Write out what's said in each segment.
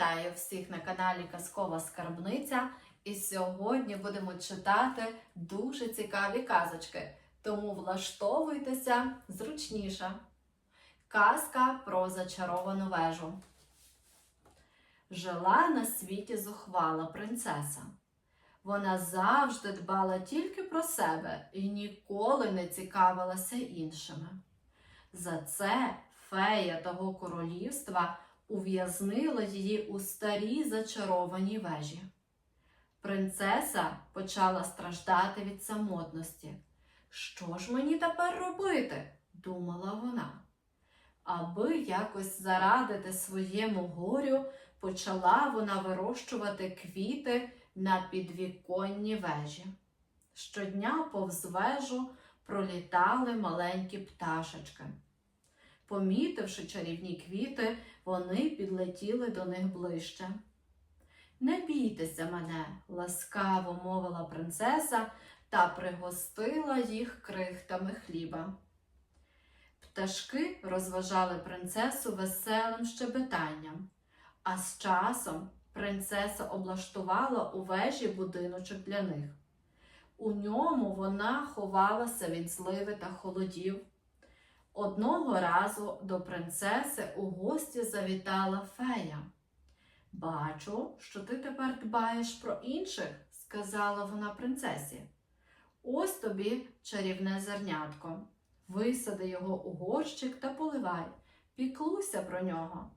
Вітаю всіх на каналі Казкова Скарбниця. І сьогодні будемо читати дуже цікаві казочки. Тому влаштовуйтеся зручніше. Казка про зачаровану вежу. Жила на світі зухвала принцеса. Вона завжди дбала тільки про себе і ніколи не цікавилася іншими. За це фея того королівства ув'язнила її у старій зачарованій вежі. Принцеса почала страждати від самотності. Що ж мені тепер робити? думала вона. Аби якось зарадити своєму горю, почала вона вирощувати квіти на підвіконні вежі. Щодня повз вежу пролітали маленькі пташечки. Помітивши чарівні квіти, вони підлетіли до них ближче. Не бійтеся мене, ласкаво мовила принцеса та пригостила їх крихтами хліба. Пташки розважали принцесу веселим щебетанням, а з часом принцеса облаштувала у вежі будиночок для них. У ньому вона ховалася від зливи та холодів. Одного разу до принцеси у гості завітала фея. Бачу, що ти тепер дбаєш про інших, сказала вона принцесі. Ось тобі чарівне зернятко. Висади його у горщик та поливай, піклуйся про нього.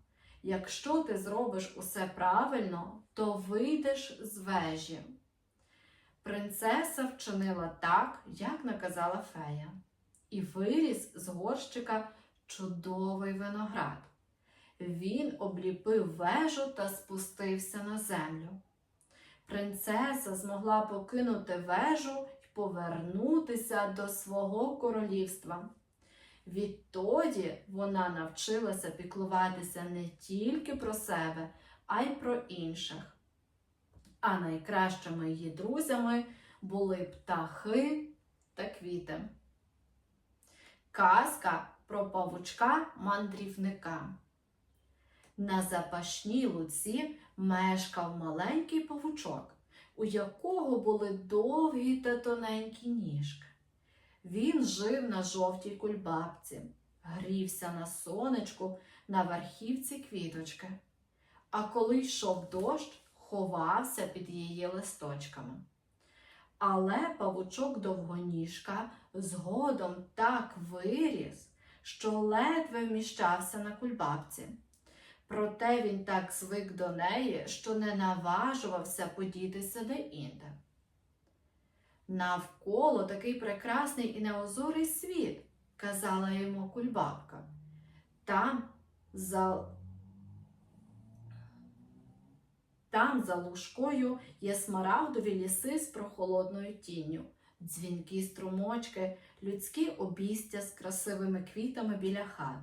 Якщо ти зробиш усе правильно, то вийдеш з вежі. Принцеса вчинила так, як наказала фея і виріс з горщика чудовий виноград. Він обліпив вежу та спустився на землю. Принцеса змогла покинути вежу і повернутися до свого королівства. Відтоді вона навчилася піклуватися не тільки про себе, а й про інших. А найкращими її друзями були птахи та квіти. Казка про павучка мандрівника. На запашній луці мешкав маленький павучок, у якого були довгі та тоненькі ніжки. Він жив на жовтій кульбабці, грівся на сонечку на верхівці квіточки, а коли йшов дощ, ховався під її листочками. Але павучок довгоніжка згодом так виріс, що ледве вміщався на кульбабці. Проте він так звик до неї, що не наважувався подітися де-інде. Навколо такий прекрасний і неозорий світ, казала йому кульбабка. Там за Там за лужкою є смарагдові ліси з прохолодною тінню, дзвінкі струмочки, людські обістя з красивими квітами біля хат.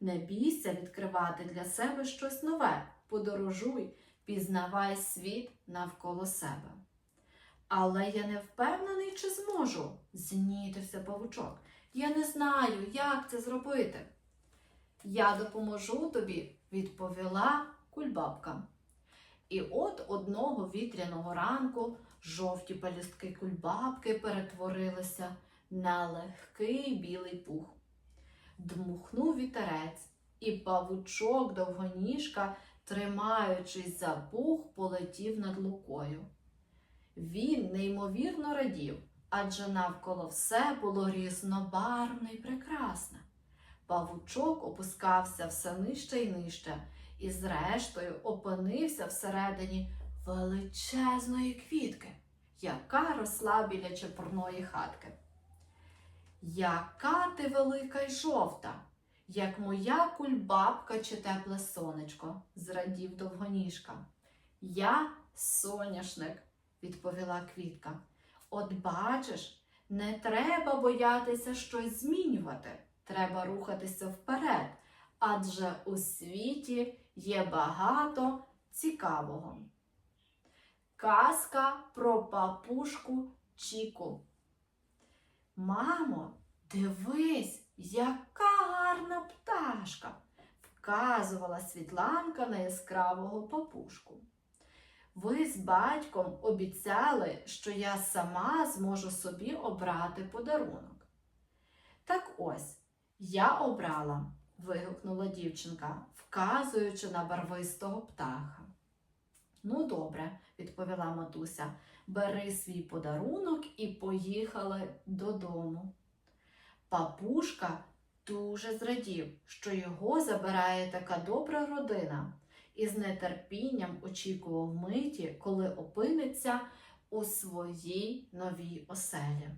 Не бійся відкривати для себе щось нове, подорожуй, пізнавай світ навколо себе. Але я не впевнений, чи зможу, знітився павучок. Я не знаю, як це зробити. Я допоможу тобі, відповіла кульбабка. І от одного вітряного ранку жовті палістки кульбабки перетворилися на легкий білий пух. Дмухнув вітерець, і павучок довгоніжка, тримаючись за пух, полетів над лукою. Він неймовірно радів, адже навколо все було різнобарвне й прекрасне. Павучок опускався все нижче й нижче і, зрештою, опинився всередині величезної квітки, яка росла біля чепурної хатки. Яка ти велика й жовта, як моя кульбабка чи тепле сонечко, зрадів довгоніжка. Я соняшник, відповіла квітка. От бачиш, не треба боятися щось змінювати, треба рухатися вперед, адже у світі є багато цікавого. Казка про папушку Чіку. Мамо, дивись, яка гарна пташка. Вказувала Світланка на яскравого папушку. Ви з батьком обіцяли, що я сама зможу собі обрати подарунок. Так ось, я обрала, вигукнула дівчинка, вказуючи на барвистого птаха. Ну, добре, відповіла матуся, бери свій подарунок і поїхали додому. Папушка дуже зрадів, що його забирає така добра родина, і з нетерпінням очікував миті, коли опиниться у своїй новій оселі.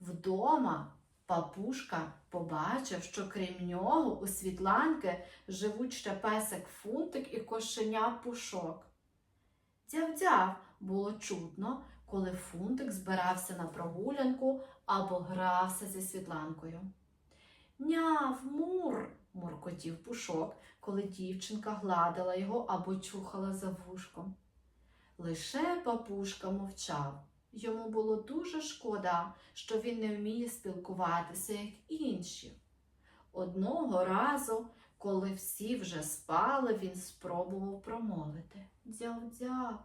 Вдома папушка побачив, що крім нього у Світланки живуть ще песик Фунтик і кошеня Пушок. Дзяв-дзяв було чутно, коли Фунтик збирався на прогулянку або грався зі Світланкою. Няв, мур, муркотів Пушок, коли дівчинка гладила його або чухала за вушком. Лише папушка мовчав. Йому було дуже шкода, що він не вміє спілкуватися, як інші. Одного разу, коли всі вже спали, він спробував промовити дзяв-дзяв.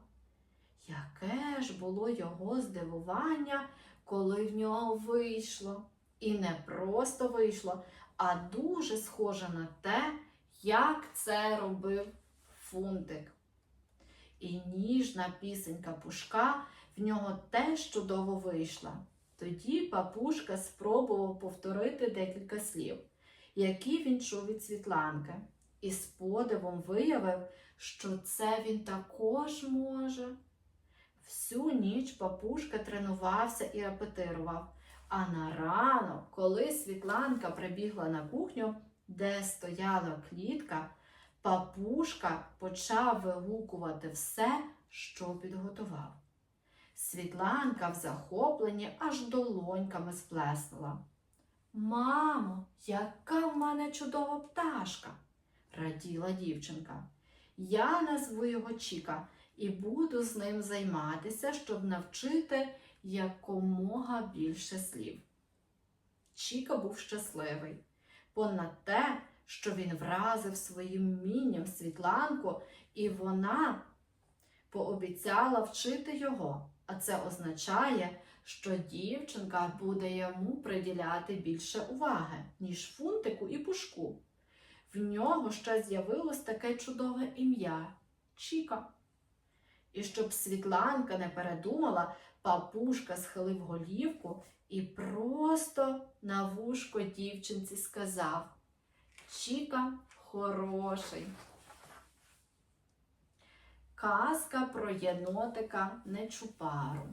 Яке ж було його здивування, коли в нього вийшло. І не просто вийшло, а дуже схоже на те, як це робив фунтик. І ніжна пісенька пушка в нього теж чудово вийшла. Тоді папушка спробував повторити декілька слів, які він чув від Світланки, і з подивом виявив, що це він також може. Всю ніч папушка тренувався і репетирував. А на ранок, коли Світланка прибігла на кухню, де стояла клітка, папушка почав вигукувати все, що підготував. Світланка в захопленні аж долоньками сплеснула. Мамо, яка в мене чудова пташка, раділа дівчинка. Я назву його Чіка і буду з ним займатися, щоб навчити якомога більше слів. Чіка був щасливий, понад те, що він вразив своїм вмінням Світланку, і вона пообіцяла вчити його, а це означає, що дівчинка буде йому приділяти більше уваги, ніж фунтику і пушку. В нього ще з'явилось таке чудове ім'я Чіка. І щоб Світланка не передумала, папушка схилив голівку і просто на вушко дівчинці сказав Чіка хороший. Казка про єнотика Нечупару.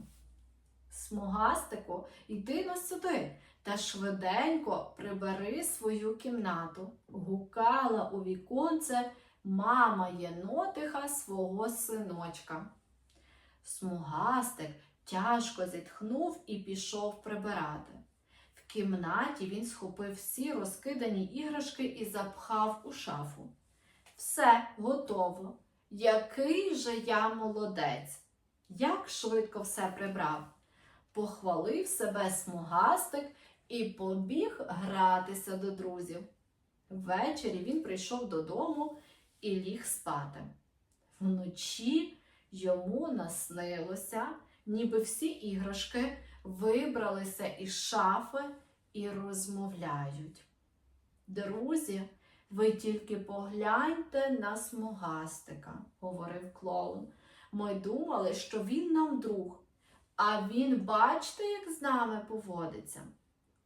Смугастику, йди но сюди та швиденько прибери свою кімнату. Гукала у віконце мама єнотиха свого синочка. Смугастик тяжко зітхнув і пішов прибирати. В кімнаті він схопив всі розкидані іграшки і запхав у шафу. Все готово. Який же я молодець! Як швидко все прибрав. Похвалив себе смугастик і побіг гратися до друзів. Ввечері він прийшов додому і ліг спати. Вночі йому наснилося, ніби всі іграшки вибралися із шафи і розмовляють. Друзі, ви тільки погляньте на смугастика, говорив клоун. Ми думали, що він нам друг, а він, бачте, як з нами поводиться.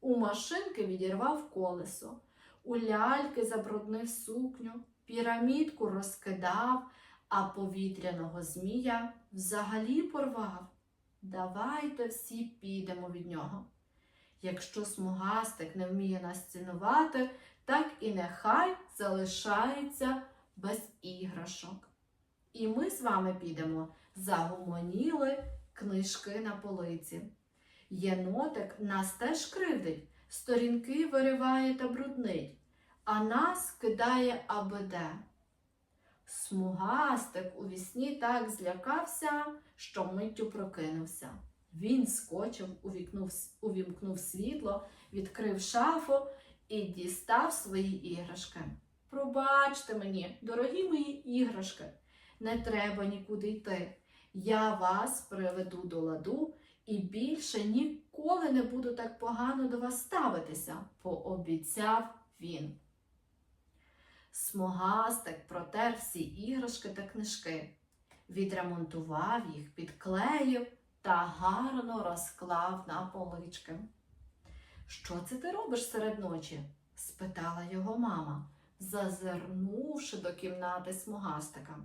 У машинки відірвав колесо, у ляльки забруднив сукню, пірамідку розкидав, а повітряного змія взагалі порвав. Давайте всі підемо від нього. Якщо смугастик не вміє нас цінувати, так і нехай залишається без іграшок. І ми з вами підемо, загомоніли книжки на полиці. Єнотик нас теж кривдить, сторінки вириває та бруднить, а нас кидає абиде. Смугастик у вісні так злякався, що миттю прокинувся. Він скочив, увімкнув світло, відкрив шафу і дістав свої іграшки. Пробачте мені, дорогі мої іграшки, не треба нікуди йти. Я вас приведу до ладу і більше ніколи не буду так погано до вас ставитися, пообіцяв він. Смугастик протер всі іграшки та книжки, відремонтував їх, підклеїв та гарно розклав на полички. Що це ти робиш серед ночі? спитала його мама, зазирнувши до кімнати смугастика.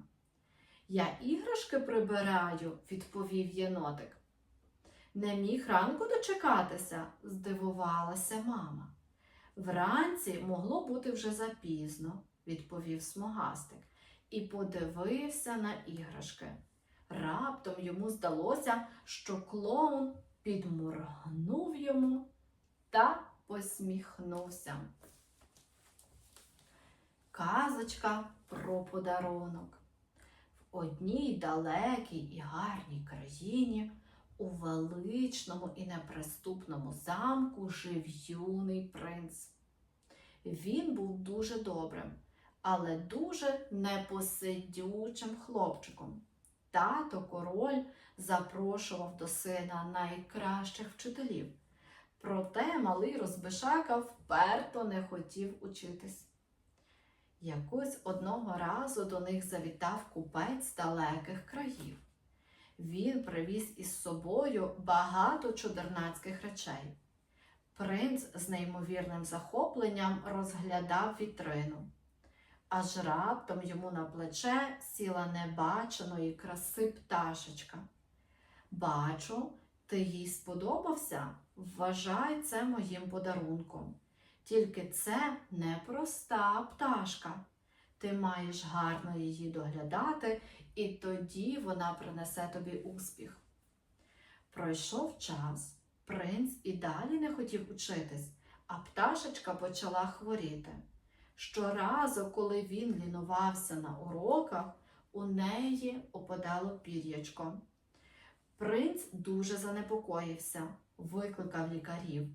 Я іграшки прибираю, відповів єнотик. Не міг ранку дочекатися, здивувалася мама. Вранці могло бути вже запізно, відповів смугастик, і подивився на іграшки. Раптом йому здалося, що клоун підморгнув йому та посміхнувся. Казочка про подарунок. В одній далекій і гарній країні у величному і неприступному замку жив юний принц. Він був дуже добрим, але дуже непосидючим хлопчиком. Тато король запрошував до сина найкращих вчителів. Проте малий розбишака вперто не хотів учитись. Якось одного разу до них завітав купець далеких країв. Він привіз із собою багато чудернацьких речей. Принц з неймовірним захопленням розглядав вітрину. Аж раптом йому на плече сіла небаченої краси пташечка. Бачу, ти їй сподобався? Вважай це моїм подарунком. Тільки це не проста пташка. Ти маєш гарно її доглядати, і тоді вона принесе тобі успіх. Пройшов час, принц і далі не хотів учитись, а пташечка почала хворіти. Щоразу, коли він лінувався на уроках, у неї опадало пір'ячко. Принц дуже занепокоївся, викликав лікарів.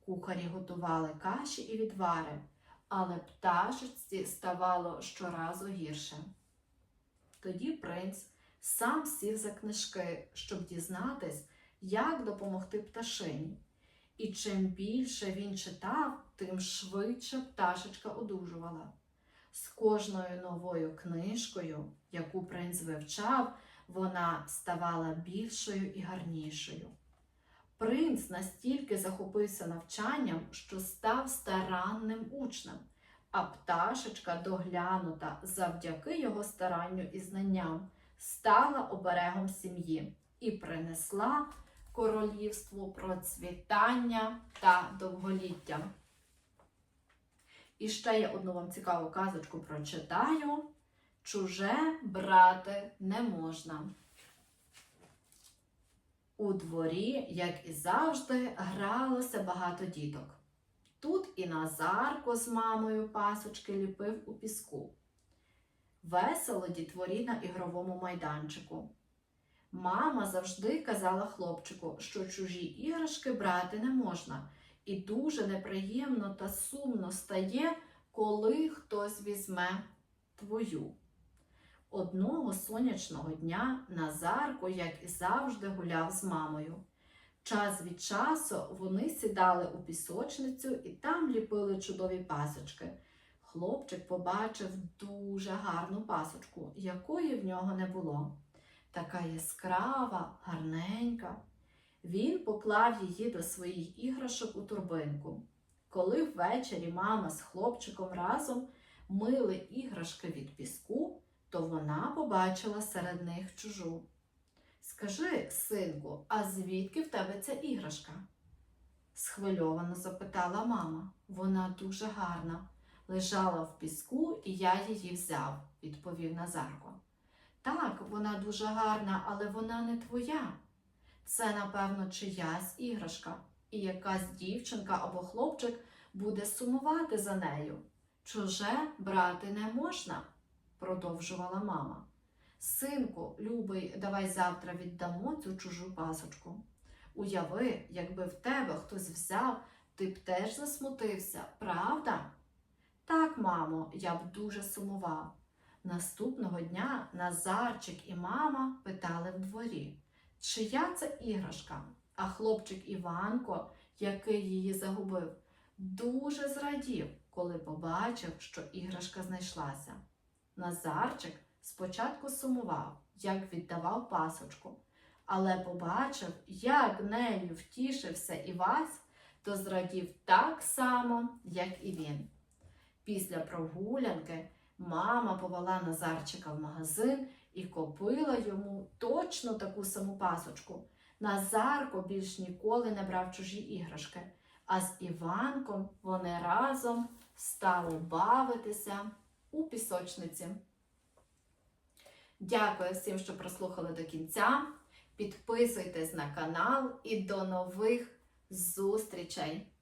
Кухарі готували каші і відвари, але пташечці ставало щоразу гірше. Тоді принц сам сів за книжки, щоб дізнатись, як допомогти пташині. І чим більше він читав, тим швидше пташечка одужувала. З кожною новою книжкою, яку принц вивчав, вона ставала більшою і гарнішою. Принц настільки захопився навчанням, що став старанним учнем, а пташечка, доглянута завдяки його старанню і знанням, стала оберегом сім'ї і принесла королівству процвітання та довголіття. І ще я одну вам цікаву казочку прочитаю. Чуже брати не можна. У дворі, як і завжди, гралося багато діток. Тут і Назарко з мамою пасочки ліпив у піску. Весело дітворі на ігровому майданчику. Мама завжди казала хлопчику, що чужі іграшки брати не можна, і дуже неприємно та сумно стає, коли хтось візьме твою. Одного сонячного дня Назарко, як і завжди, гуляв з мамою. Час від часу вони сідали у пісочницю і там ліпили чудові пасочки. Хлопчик побачив дуже гарну пасочку, якої в нього не було. Така яскрава, гарненька. Він поклав її до своїх іграшок у турбинку. Коли ввечері мама з хлопчиком разом мили іграшки від піску, то вона побачила серед них чужу. Скажи, синку, а звідки в тебе ця іграшка? схвильовано запитала мама. Вона дуже гарна. Лежала в піску, і я її взяв, відповів Назарко. Так, вона дуже гарна, але вона не твоя. Це, напевно, чиясь іграшка, і якась дівчинка або хлопчик буде сумувати за нею. Чуже брати не можна, продовжувала мама. Синку, любий, давай завтра віддамо цю чужу пасочку. Уяви, якби в тебе хтось взяв, ти б теж засмутився, правда? Так, мамо, я б дуже сумував. Наступного дня Назарчик і мама питали в дворі, чия це іграшка. А хлопчик Іванко, який її загубив, дуже зрадів, коли побачив, що іграшка знайшлася. Назарчик спочатку сумував, як віддавав пасочку, але побачив, як нею втішився Івась, то зрадів так само, як і він. Після прогулянки мама повела Назарчика в магазин і купила йому точно таку саму пасочку. Назарко більш ніколи не брав чужі іграшки, а з Іванком вони разом стали бавитися у пісочниці. Дякую всім, що прослухали до кінця. Підписуйтесь на канал і до нових зустрічей!